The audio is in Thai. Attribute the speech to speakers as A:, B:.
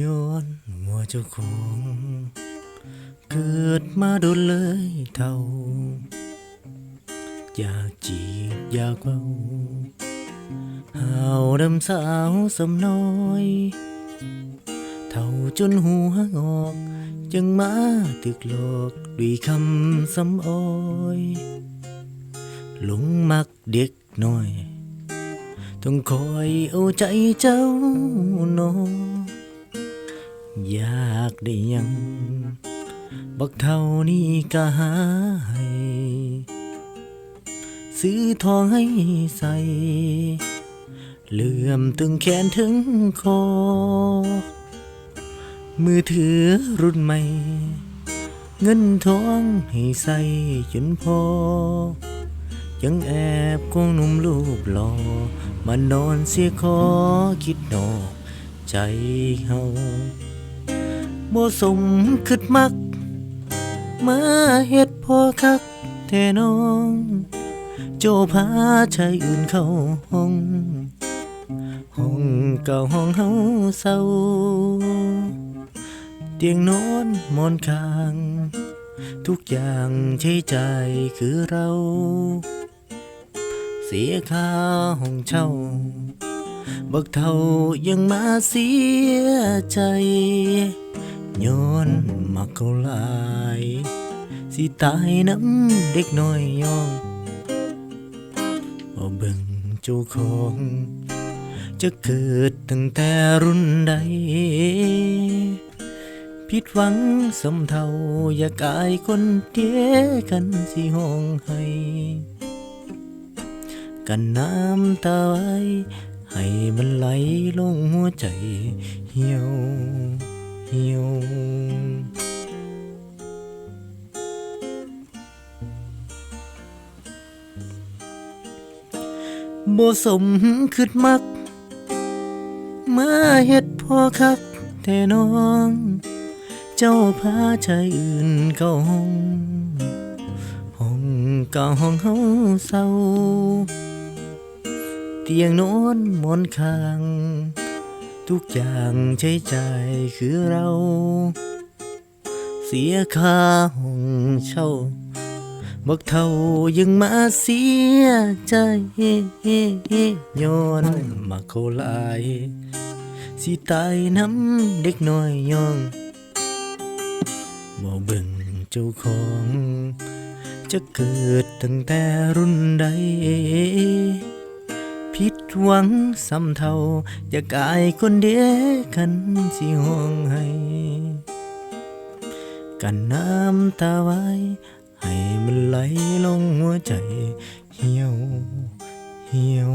A: ย้อนว่าเจ้าของเกิดมาโดนเลยเท่า อยากจีบอยากเว้าหาวดำสาวสำน้อย เท่าจนหัวงอก จึงมาตึกหลอกด้วยคำสำอ้อยหลงมักเด็กน้อย ต้องคอยเอาใจเจ้าหนออ ยากได้ยัง บักเท่านี้ก็หาให้ซื้อทองให้ใส่เหลื่อมตึงแขนถึงคอ มือถือรุ่นใหม่ เงินทองให้ใส่จนพอ ยังแอบควงหนุ่มรูปหล่อมานอนเสียคอคิดนอกใจเฮา บ่สมคิดมัก มาเฮ็ดพอคักแท่น้อง โจพาชายอื่นเข้าห้อง ห้องเก่าห้องเฮาเศร้า เตียงนอนมอนข้าง ทุกอย่างใช้ใจคือเรา เสียค่าห้องเช่าบักเท่ายังมาเสียใจ มาเขาหลาย สิตายน้ำเด็กน้อยยองบ่เบิ่งเจ้าของ จะเกิดตั้งแต่รุ่นใด ผิดหวังสำเทาอยากอายคนเดียกันสิห้องให้กันน้ำตาไว้ ให้มันไหลลงหัวใจ เหี่ยว เหี่ยว บ่สมคิดมัก มาเฮ็ดพอคักแต่น้อง เจ้าพาชายอื่นเข้าห้องห้องเก่าห้องเฮาเศร้า เตียงนอนมอนข้าง ทุกอย่างใช้ใจคือเรา เสียค่าห้องเช่า บักเท่ายังมาเสียใจย้อนมาเขาลายสิตายน้ำเด็กน้อยยองบ่เบิ่งเจ้าของ จะเกิดตั้งแต่รุ่นใด ผิดหวังซ้ำเท่า อยากอายคนเดียกันสิห้องให้ กันน้ำตาไว้ ให้มันไหลลงหัวใจ เหี่ยว เหี่ยว